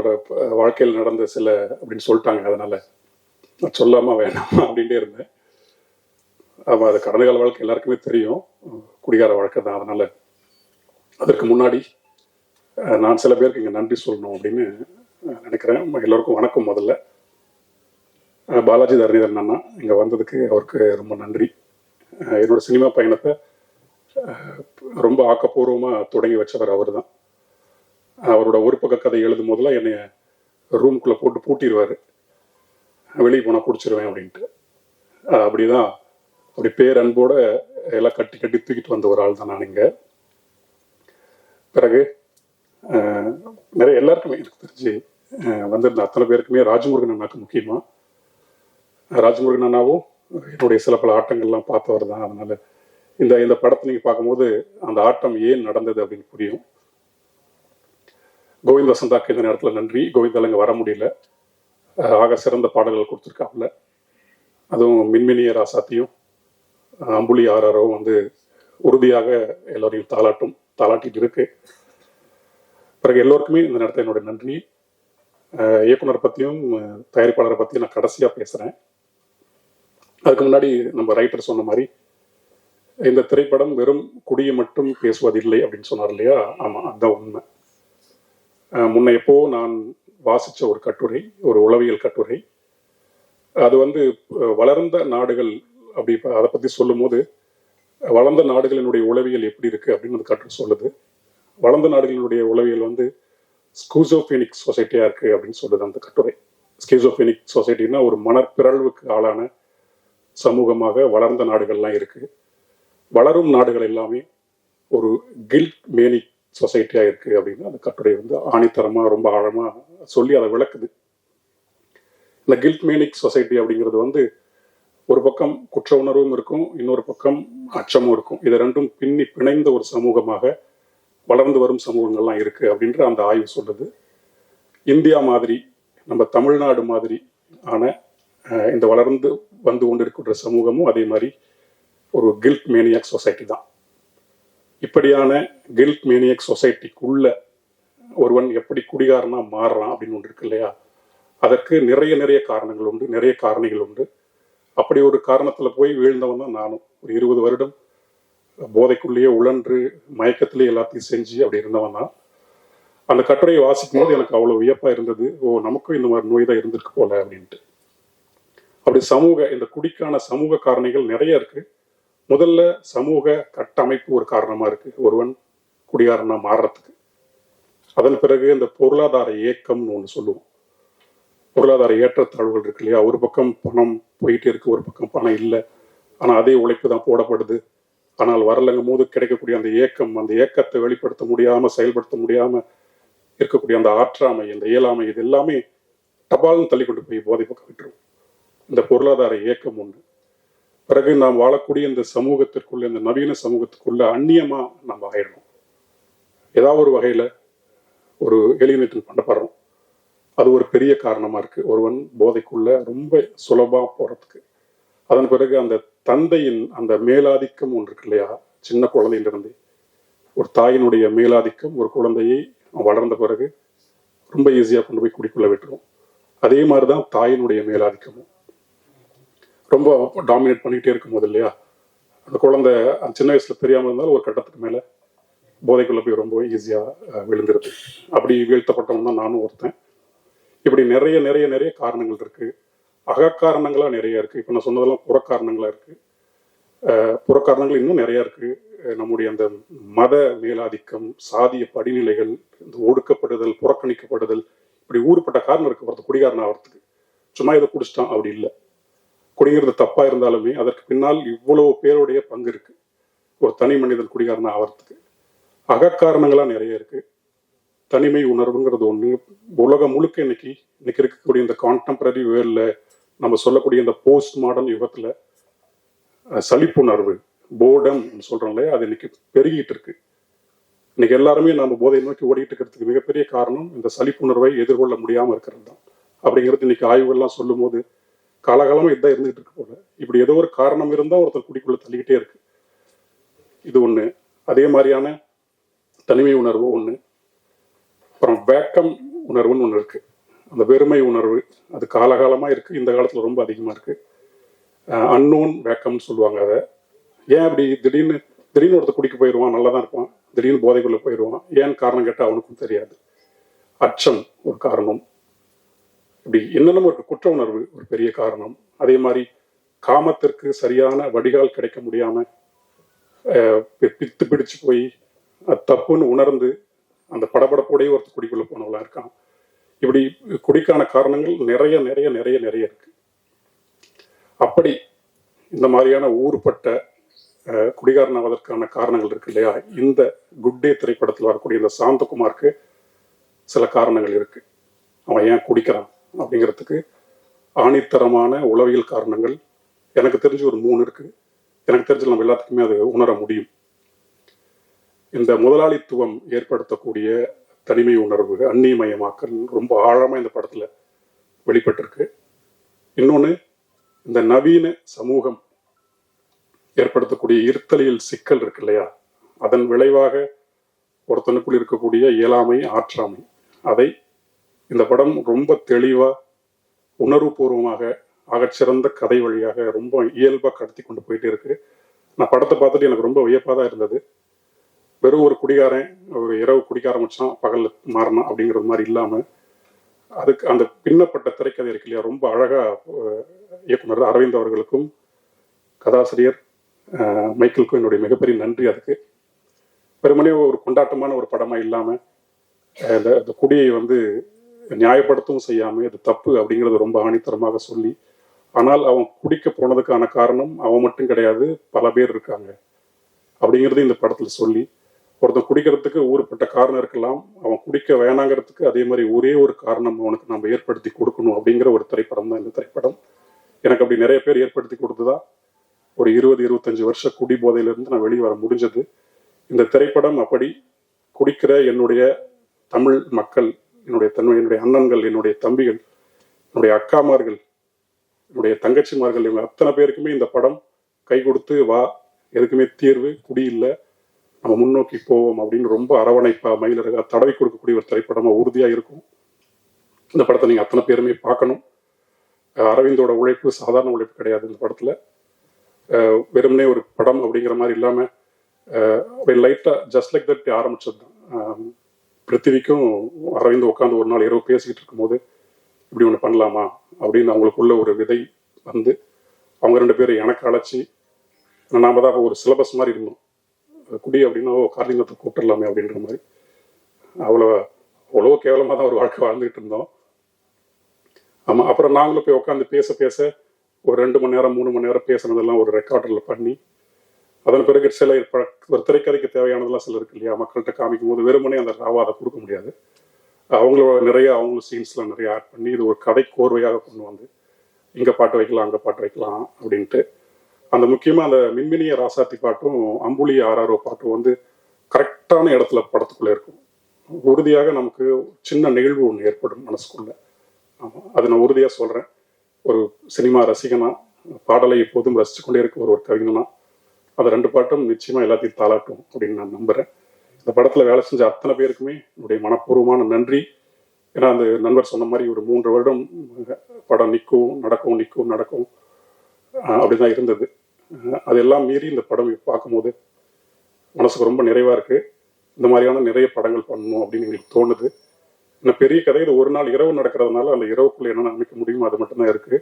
என்னோட வாழ்க்கையில் நடந்த சில அப்படின்னு சொல்லிட்டாங்க. அதனால நான் சொல்லாம வேணாம் அப்படின்ட்டே இருந்தேன். ஆமாம் அது கடந்த கால வாழ்க்கை எல்லாருக்குமே தெரியும். குடிகார வாழ்க்கை தான். அதனால அதற்கு முன்னாடி நான் சில பேருக்கு இங்கே நன்றி சொல்லணும் அப்படின்னு நினைக்கிறேன். எல்லோருக்கும் வணக்கம் முதல்ல. பாலாஜி தரணிதரன் அண்ணா இங்கே வந்ததுக்கு அவருக்கு ரொம்ப நன்றி. என்னோட சினிமா பயணத்தை ரொம்ப ஆக்கப்பூர்வமாக தொடங்கி வச்சவர் அவர் தான் அவரோட ஒரு பக்க கதை எழுதும் போதெல்லாம் என்னை ரூம்குள்ளே போட்டு பூட்டிடுவார் வெளியே போனால் குடிச்சிருவேன் அப்படின்ட்டு. அப்படி தான் அப்படி பேரன்போட எல்லாம் கட்டி கட்டி தூக்கிட்டு வந்த ஒரு ஆள் தான் நான் இங்கே. பிறகு நிறைய எல்லாருக்குமே எனக்கு தெரிஞ்சு வந்திருந்த அத்தனை பேருக்குமே ராஜமுருகன் அண்ணாக்கு முக்கியமாக ராஜமுருகன் அண்ணாவும் என்னுடைய சில பல ஆட்டங்கள்லாம் பார்த்தவர் தான். அதனால் இந்த இந்த படத்தை நீங்கள் பார்க்கும்போது அந்த ஆட்டம் ஏன் நடந்தது அப்படின்னு புரியும். கோவிந்த வசந்தாக்கு இந்த நேரத்தில் நன்றி. கோவிந்தால் இங்கே வர முடியல. ஆக சிறந்த பாடல்கள் கொடுத்துருக்காப்புல. அதுவும் மின்மினிய ராசாத்தியும் அம்புலி ஆராரவும் வந்து உறுதியாக எல்லோரையும் தாளாட்டும் தாளாட்டிட்டு இருக்கு. பிறகு எல்லோருக்குமே இந்த நேரத்தில் என்னோட நன்றி. இயக்குனர் பற்றியும் தயாரிப்பாளரை பற்றியும் நான் கடைசியாக பேசுகிறேன் அதுக்கு முன்னாடி நம்ம ரைட்டர் சொன்ன மாதிரி இந்த திரைப்படம் வெறும் குடியை மட்டும் பேசுவதில்லை அப்படின்னு சொன்னார் இல்லையா? ஆமாம் அதுதான் உண்மை. முன்ன எப்போ நான் வாசித்த ஒரு கட்டுரை ஒரு உளவியல் கட்டுரை அது வந்து வளர்ந்த நாடுகள் அப்படி அதை பற்றி சொல்லும்போது வளர்ந்த நாடுகளினுடைய உளவியல் எப்படி இருக்குது அப்படின்னு அந்த கட்டுரை சொல்லுது. வளர்ந்த நாடுகளினுடைய உளவியல் வந்து ஸ்கூசோபெனிக் சொசைட்டியாக இருக்குது அப்படின்னு சொல்லுது அந்த கட்டுரை. ஸ்கீசோபெனிக் சொசைட்டின்னா ஒரு மனப்பிறழ்வுக்கு ஆளான சமூகமாக வளர்ந்த நாடுகள்லாம் இருக்குது வளரும் நாடுகள் எல்லாமே ஒரு கில்ட் மேனிக் சொசைட்டியாக இருக்குது அப்படின்னு அந்த கட்டுரை வந்து ஆணித்தரமாக ரொம்ப ஆழமாக சொல்லி அதை விளக்குது. இந்த கில்ட் மேனிக் சொசைட்டி அப்படிங்கிறது வந்து ஒரு பக்கம் குற்ற உணர்வும் இருக்கும் இன்னொரு பக்கம் அச்சமும் இருக்கும். இது ரெண்டும் பின்னி பிணைந்த ஒரு சமூகமாக வளர்ந்து வரும் சமூகங்கள்லாம் இருக்குது அப்படின்ற அந்த ஆய்வு சொல்லுது. இந்தியா மாதிரி நம்ம தமிழ்நாடு மாதிரி ஆன இந்த வளர்ந்து வந்து கொண்டிருக்கின்ற சமூகமும் அதே மாதிரி ஒரு கில்ட் மேனியாக் சொசைட்டி தான். இப்படியான கில்ட் மேனியக் சொசைட்டிக்குள்ள ஒருவன் எப்படி குடிகாரனா மாறுறான் அப்படின்னு ஒன்று இருக்கு இல்லையா? அதற்கு நிறைய நிறைய காரணங்கள் உண்டு நிறைய காரணிகள் உண்டு. அப்படி ஒரு காரணத்துல போய் வீழ்ந்தவன் தான் நானும். ஒரு இருபது வருடம் போதைக்குள்ளேயே உழன்று மயக்கத்திலேயே எல்லாத்தையும் செஞ்சு அப்படி இருந்தவன் தான். அந்த கட்டுரையை வாசிக்கும் போது எனக்கு அவ்வளவு வியப்பா இருந்தது. ஓ நமக்கும் இந்த மாதிரி நோய் தான் இருந்திருக்கு போல அப்படின்ட்டு. அப்படி சமூக இந்த குடிக்கான சமூக காரணிகள் நிறைய இருக்கு. முதல்ல சமூக கட்டமைப்பு ஒரு காரணமா இருக்கு. ஒருவன் குடியாரனா மாறுறதுக்கு. அதன் பிறகு இந்த பொருளாதார இயக்கம்னு ஒன்று சொல்லுவோம். பொருளாதார ஏற்றத்தாழ்வுகள் இருக்கு இல்லையா? ஒரு பக்கம் பணம் போயிட்டே இருக்கு ஒரு பக்கம் பணம் இல்லை. ஆனால் அதே உழைப்பு தான் போடப்படுது. ஆனால் வரலங்கும் போது கிடைக்கக்கூடிய அந்த ஏக்கம் அந்த ஏக்கத்தை வெளிப்படுத்த முடியாம செயல்படுத்த முடியாம இருக்கக்கூடிய அந்த ஆற்றாமை அந்த இயலாமை இது எல்லாமே டபால்னு தள்ளி கொண்டு போய் போதை பக்கம் விட்டுரும். இந்த பொருளாதார இயக்கம் ஒன்று பிறகு நாம் வாழக்கூடிய இந்த சமூகத்திற்குள்ள இந்த நவீன சமூகத்துக்குள்ள அந்நியமா நம்ம ஆயிடணும். ஏதாவது ஒரு வகையில ஒரு எலிமினேஷன் பண்ணப்படுறோம். அது ஒரு பெரிய காரணமா இருக்கு. ஒருவன் போதைக்குள்ள ரொம்ப சுலபமா போறதுக்கு. அதன் பிறகு அந்த தந்தையின் அந்த மேலாதிக்கம் ஒன்று இருக்கு இல்லையா? சின்ன குழந்தையிலிருந்து. ஒரு தாயினுடைய மேலாதிக்கம் ஒரு குழந்தையை வளர்ந்த பிறகு ரொம்ப ஈஸியா கொண்டு போய் குடிக்குள்ள விட்டுரும். அதே மாதிரிதான் தாயினுடைய மேலாதிக்கமும். ரொம்ப டாமினேட் பண்ணிக்கிட்டே இருக்கும் போது இல்லையா? அந்த குழந்தை சின்ன வயசுல தெரியாமல் இருந்தாலும் ஒரு கட்டத்துக்கு மேலே போதைக்குள்ள போய் ரொம்ப ஈஸியாக விழுந்துருது. அப்படி வீழ்த்தப்பட்டவன் தான் நானும் ஒருத்தன். இப்படி நிறைய நிறைய நிறைய காரணங்கள் இருக்கு. அகக்காரணங்களாக நிறைய இருக்கு. இப்போ நான் சொன்னதெல்லாம் புறக்காரணங்களாக இருக்கு. புறக்காரணங்கள் இன்னும் நிறைய இருக்கு. நம்முடைய அந்த மத மேலாதிக்கம் சாதிய படிநிலைகள் இந்த ஒடுக்கப்படுதல் புறக்கணிக்கப்படுதல் இப்படி ஊருப்பட்ட காரணம் இருக்கு ஒருத்தர் குடிகாரன் ஆகிறதுக்கு சும்மா இதை குடிச்சிட்டான். அப்படி இல்லை. குடிகிறது தப்பா இருந்தாலுமே அதற்கு பின்னால் இவ்வளவு பேருடைய பங்கு இருக்கு. ஒரு தனி மனிதன் குடிகாரன் ஆகிறதுக்கு அகக்காரணங்களா நிறைய இருக்கு. தனிமை உணர்வுங்கிறது ஒன்று உலகம் முழுக்க இன்னைக்கு இன்னைக்கு இருக்கக்கூடிய இந்த கான்டெம்பரரி வேர்ல்ட்ல நம்ம சொல்லக்கூடிய இந்த போஸ்ட் மாடர்ன் யுகத்துல சலிப்புணர்வு போர்டம் சொல்றோம் இல்லையா? அது இன்னைக்கு பெருகிட்டு இருக்கு. இன்னைக்கு எல்லாருமே நம்ம போதை நோக்கி ஓடிட்டு இருக்கிறதுக்கு மிகப்பெரிய காரணம் இந்த சலிப்புணர்வை எதிர்கொள்ள முடியாம இருக்கிறது தான். அப்படிங்கிறது இன்னைக்கு ஆய்வுகள்லாம் சொல்லும் போது காலகாலமாக இதான் இருந்துகிட்டு இருக்கு போல. இப்படி ஏதோ ஒரு காரணம் இருந்தால் ஒருத்தர் குடிக்குள்ளே தள்ளிக்கிட்டே இருக்கு. இது ஒன்று அதே மாதிரியான தனிமை உணர்வு ஒன்று அப்புறம் வேக்கம் உணர்வுன்னு ஒன்று இருக்கு. அந்த வெறுமை உணர்வு அது காலகாலமாக இருக்கு. இந்த காலத்தில் ரொம்ப அதிகமாக இருக்கு. அன்னோன் வேக்கம்னு சொல்லுவாங்க அதை. ஏன் அப்படி திடீர்னு திடீர்னு ஒருத்தர் குடிக்க போயிடுவான் நல்லா தான் இருப்பான். திடீர்னு போதைக்குள்ளே போயிடுவான் ஏன் காரணம் கேட்டால் அவனுக்கும் தெரியாது. அச்சம் ஒரு காரணம். இப்படி என்னென்னமோ இருக்கு. குற்ற உணர்வு ஒரு பெரிய காரணம். அதே மாதிரி காமத்திற்கு சரியான வடிகால் கிடைக்க முடியாம அஹ், பித்து பிடிச்சு போய் தப்புன்னு உணர்ந்து அந்த படபடப்போடைய ஒருத்தர் குடிக்குள்ள போனவங்களா இருக்கான். இப்படி குடிக்கான காரணங்கள் நிறைய நிறைய நிறைய நிறைய இருக்கு. அப்படி இந்த மாதிரியான ஊறுபட்ட அஹ், குடிகாரனாவதற்கான காரணங்கள் இருக்கு இல்லையா? இந்த குட் டே திரைப்படத்தில் வரக்கூடிய இந்த சாந்தகுமாருக்கு சில காரணங்கள் இருக்கு. அவன் ஏன் குடிக்கிறான்? அப்படிங்கிறதுக்கு ஆணித்தரமான உளவியல் காரணங்கள் எனக்கு தெரிஞ்சு ஒரு மூணு இருக்கு. எனக்கு தெரிஞ்சு நம்ம எல்லாத்துக்குமே அது உணர முடியும். இந்த முதலாளித்துவம் ஏற்படுத்தக்கூடிய தனிமை உணர்வு அந்நியமயமாக்கல் ரொம்ப ஆழமாக இந்த படத்தில் வெளிப்பட்டிருக்கு. இன்னொன்னு இந்த நவீன சமூகம் ஏற்படுத்தக்கூடிய இருத்தலியல் சிக்கல் இருக்கு இல்லையா? அதன் விளைவாக ஒருத்தனுக்குள் இருக்கக்கூடிய இயலாமை ஆற்றாமை அதை இந்த படம் ரொம்ப தெளிவா உணர்வுபூர்வமாக ஆகச்சிறந்த கதை வழியாக ரொம்ப இயல்பாக கடத்தி கொண்டு போயிட்டே இருக்கு. நான் படத்தை பார்த்துட்டு எனக்கு ரொம்ப வியப்பாக தான் இருந்தது. வெறும் ஒரு குடிகாரன் ஒரு இரவு குடிக்க ஆரம்பிச்சான் பகல்ல மாறினான் அப்படிங்கிறது மாதிரி இல்லாம அதுக்கு அந்த பின்னப்பட்ட திரைக்கதை இருக்கு இல்லையா ரொம்ப அழகா இயக்குனர் அரவிந்த் அவர்களுக்கும் கதாசிரியர் அஹ், மைக்கேலுக்கும் என்னுடைய மிகப்பெரிய நன்றி அதுக்கு. பெருமனே ஒரு கொண்டாட்டமான ஒரு படமா இல்லாம இந்த குடியை வந்து நியாயப்படுத்தவும் செய்யாம இது தப்பு அப்படிங்கிறது ரொம்ப ஆணித்தரமாக சொல்லி ஆனால் அவன் குடிக்க போனதுக்கான காரணம் அவன் மட்டும் கிடையாது பல பேர் இருக்காங்க. அப்படிங்கிறது இந்த படத்துல சொல்லி ஒருத்தன் குடிக்கிறதுக்கு ஊருப்பட்ட காரணம் இருக்கலாம் அவன் குடிக்க வேணாங்கிறதுக்கு அதே மாதிரி ஒரே ஒரு காரணம் அவனுக்கு நம்ம ஏற்படுத்தி கொடுக்கணும் அப்படிங்கிற ஒரு திரைப்படம் தான் இந்த திரைப்படம். எனக்கு அப்படி நிறைய பேர் ஏற்படுத்தி கொடுத்ததா? ஒரு இருபது இருபத்தஞ்சு வருஷ குடி போதையிலிருந்து நான் வெளியே வர முடிஞ்சது. இந்த திரைப்படம் அப்படி குடிக்கிற என்னுடைய தமிழ் மக்கள் என்னுடைய தன்மை என்னுடைய அண்ணன்கள் என்னுடைய தம்பிகள் என்னுடைய அக்காமார்கள் என்னுடைய தங்கச்சிமார்கள் இவங்க அத்தனை பேருக்குமே இந்த படம் கை கொடுத்து வா எதுக்குமே தீர்வு குடியில்லை நம்ம முன்னோக்கி போவோம் அப்படின்னு ரொம்ப அரவணைப்பா மயிலருகா தடவை கொடுக்கக்கூடிய ஒரு திரைப்படமாக உறுதியாக இருக்கும். இந்த படத்தை நீங்கள் அத்தனை பேருமே பார்க்கணும். அரவிந்தோட உழைப்பு சாதாரண உழைப்பு கிடையாது இந்த படத்தில். வெறுமனே ஒரு படம் அப்படிங்கிற மாதிரி இல்லாமல் லைட்டாக ஜஸ்ட் லைக் தட் ஆரம்பிச்சது தான் பிருத்திவிக்கும் அரவிந்த் உட்காந்து ஒரு நாள் இரவு பேசிக்கிட்டு இருக்கும்போது இப்படி ஒன்று பண்ணலாமா? அப்படின்னு அவங்களுக்குள்ள ஒரு விதை வந்து அவங்க ரெண்டு பேரும் எனக்கு அழைச்சி நாம் தான் ஒரு சிலபஸ் மாதிரி இருந்தோம். குடி அப்படின்னா ஓ கார்லிங்கத்தை கூப்பிட்டுடலாமே அப்படின்ற மாதிரி. அவ்வளோ அவ்வளோ கேவலமாக தான் ஒரு வாழ்க்கை வாழ்ந்துகிட்டு இருந்தோம். ஆமாம் அப்புறம் நாங்களும் போய் உட்காந்து பேச பேச ஒரு ரெண்டு மணி நேரம் மூணு மணி நேரம் பேசுனதெல்லாம் ஒரு ரெக்கார்டரில் பண்ணி அதன் பிறகு சில ஒரு திரைக்கதைக்கு தேவையானதெல்லாம் சில இருக்கு இல்லையா? மக்கள்கிட்ட காமிக்கும் போது வெறுமனே அந்த ராவா அதை கொடுக்க முடியாது. அவங்களோட நிறைய அவங்களும் சீன்ஸ்லாம் நிறைய ஆட் பண்ணி இது ஒரு கதை கோர்வையாக கொண்டு வந்து இங்கே பாட்டு வைக்கலாம் அங்கே பாட்டு வைக்கலாம் அப்படின்ட்டு. அந்த முக்கியமாக அந்த மின்மினிய ராசாத்தி பாட்டும் அம்புலி ஆர்ஆர்ஓ பாட்டும் வந்து கரெக்டான இடத்துல படத்துக்குள்ளே இருக்கும். உறுதியாக நமக்கு சின்ன நிகழ்வு ஒன்று ஏற்படும் மனசுக்குள்ள. ஆமாம் அதை நான் உறுதியாக சொல்கிறேன் ஒரு சினிமா ரசிகனா பாடலை எப்போதும் ரசித்து கொண்டே இருக்க ஒரு ஒரு கவிஞனா அந்த ரெண்டு பாட்டும் நிச்சயமா எல்லாத்தையும் தாளாட்டும் அப்படின்னு நான் நம்புறேன். இந்த படத்துல வேலை செஞ்ச அத்தனை பேருக்குமே என்னுடைய மனப்பூர்வமான நன்றி. ஏன்னா அந்த நண்பர் சொன்ன மாதிரி ஒரு மூன்று வருடம் படம் நிற்கும் நடக்கும் நிற்கும் நடக்கும் அப்படிதான் இருந்தது. அதெல்லாம் மீறி இந்த படம் பார்க்கும்போது மனசுக்கு ரொம்ப நிறைவா இருக்கு. இந்த மாதிரியான நிறைய படங்கள் பண்ணணும் அப்படின்னு எங்களுக்கு தோணுது. இந்த பெரிய கதை இது ஒரு நாள் இரவு நடக்கிறதுனால அந்த இரவுக்குள்ள என்ன அமைக்க முடியுமோ அது மட்டும்தான் இருக்கு.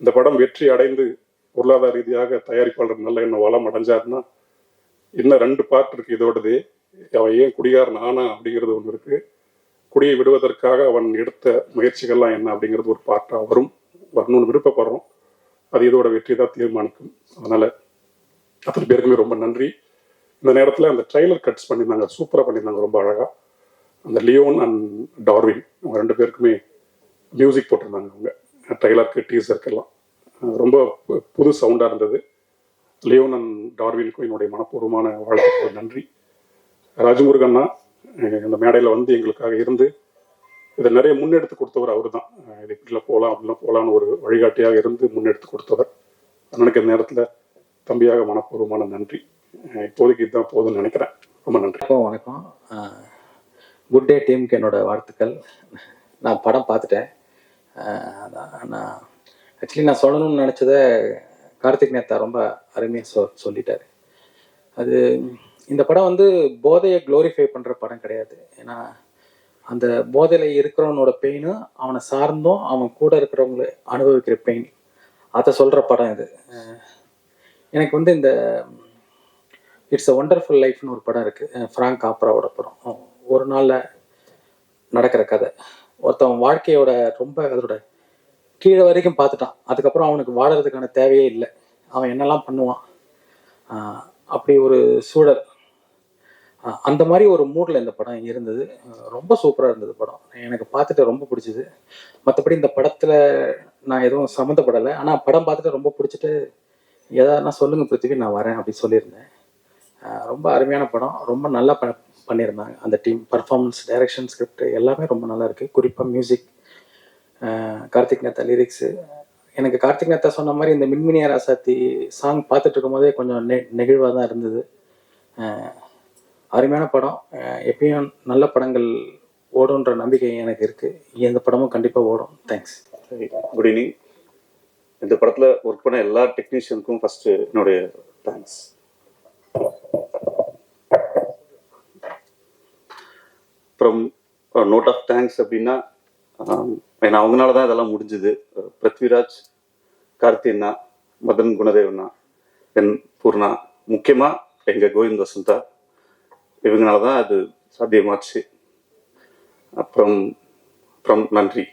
இந்த படம் வெற்றி அடைந்து பொருளாதார ரீதியாக தயாரிப்பாளர் நல்ல என்ன வளம் அடைஞ்சாருன்னா இன்னும் ரெண்டு பார்ட் இருக்கு இதோடது. அவன் ஏன் குடிகாரன் ஆனா அப்படிங்கிறது ஒன்று இருக்கு. குடியை விடுவதற்காக அவன் எடுத்த முயற்சிகள்லாம் என்ன அப்படிங்கிறது ஒரு பார்ட்டாக வரும். வரணும்னு விருப்பப்படுறோம். அது இதோட வெற்றி தான் தீர்மானிக்கும். அதனால அத்தனை பேருக்குமே ரொம்ப நன்றி. இந்த நேரத்தில் அந்த ட்ரைலர் கட்ஸ் பண்ணியிருந்தாங்க. சூப்பராக பண்ணியிருந்தாங்க ரொம்ப அழகா. அந்த லியோன் அண்ட் டார்வின் அவங்க ரெண்டு பேருக்குமே மியூசிக் போட்டிருந்தாங்க அவங்க. ட்ரைலருக்கு டீசருக்கு எல்லாம். ரொம்ப பு- புது சவுண்டாக இருந்தது. லியோனன் டார்வினுக்கும் என்னுடைய மனப்பூர்வமான வாழ்த்துக்கள் நன்றி. ராஜமுருகண்ணா இந்த மேடையில் வந்து எங்களுக்காக இருந்து இதை நிறைய முன்னெடுத்து கொடுத்தவர் அவர் தான் இது இப்படிலாம் போகலாம் அப்படிலாம் போகலான்னு ஒரு வழிகாட்டியாக இருந்து முன்னெடுத்து கொடுத்தவர். அண்ணனுக்கு இந்த நேரத்தில் தம்பியாக மனப்பூர்வமான நன்றி. இப்போதைக்கு இதுதான் போதும்னு நினைக்கிறேன். ரொம்ப நன்றி. வணக்கம். வணக்கம் குட் டே டீமுக்கு என்னோட வாழ்த்துக்கள். நான் படம் பார்த்துட்டேன். நான் ஆக்சுவலி நான் சொல்லணும்னு நினச்சதை கார்த்திக் நேத்தா ரொம்ப அருமையாக சொ சொல்லிட்டாரு. அது இந்த படம் வந்து போதையை க்ளோரிஃபை பண்ணுற படம் கிடையாது. ஏன்னா அந்த போதையில் இருக்கிறவனோட பெயினும் அவனை சார்ந்தும் அவன் கூட இருக்கிறவங்கள அனுபவிக்கிற பெயின் அதை சொல்கிற படம் இது. எனக்கு வந்து இந்த இட்ஸ் அ ஒண்டர்ஃபுல் லைஃப்னு ஒரு படம் இருக்குது ஃப்ராங்க் காப்ராவோட படம். ஒரு நாளில் நடக்கிற கதை. ஒருத்தன் வாழ்க்கையோட ரொம்ப அதோட கீழே வரைக்கும் பார்த்துட்டான். அதுக்கப்புறம் அவனுக்கு வாழறதுக்கான தேவையே இல்லை. அவன் என்னெல்லாம் பண்ணுவான்? அப்படி ஒரு சூழல். அந்த மாதிரி ஒரு மூடில் இந்த படம் இருந்தது. ரொம்ப சூப்பராக இருந்தது படம். எனக்கு பார்த்துட்டு ரொம்ப பிடிச்சிது. மற்றபடி இந்த படத்தில் நான் எதுவும் சம்மந்தப்படலை. ஆனால் படம் பார்த்துட்டு ரொம்ப பிடிச்சிட்டு எதானா சொல்லுங்கள் பிருத்திவி நான் வரேன் அப்படி சொல்லியிருந்தேன். ரொம்ப அருமையான படம். ரொம்ப நல்லா ப பண்ணியிருந்தாங்க அந்த டீம். பர்ஃபார்மன்ஸ் டைரக்ஷன் ஸ்கிரிப்ட் எல்லாமே ரொம்ப நல்லா இருக்குது குறிப்பாக மியூசிக் கார்த்திக் நேத்தா லிரிக்ஸு எனக்கு கார்த்திக் நேத்தா சொன்ன மாதிரி இந்த மின்மினியா ராசாத்தி சாங் பார்த்துட்டு இருக்கும்போதே கொஞ்சம் நெ நெகிழ்வாக தான் இருந்தது. அருமையான படம். எப்பயும் நல்ல படங்கள் ஓடுன்ற நம்பிக்கை எனக்கு இருக்குது எந்த படமும் கண்டிப்பாக ஓடும். தேங்க்ஸ் குட் ஈவினிங் இந்த படத்தில் ஒர்க் பண்ண எல்லா டெக்னீஷியனுக்கும் ஃபஸ்ட்டு என்னுடைய தேங்க்ஸ் அப்புறம் நோட் ஆஃப் தேங்க்ஸ் அப்படின்னா ஏன்னா அவங்களால தான் இதெல்லாம் முடிஞ்சுது. பிருத்விராஜ் கார்த்தியண்ணா மதன் குணதேவண்ணா என் பூர்ணா முக்கியமாக எங்கள் கோவிந்த் வசந்தா இவங்களால தான் அது சாத்தியமாச்சு. அப்புறம் அப்புறம் நன்றி.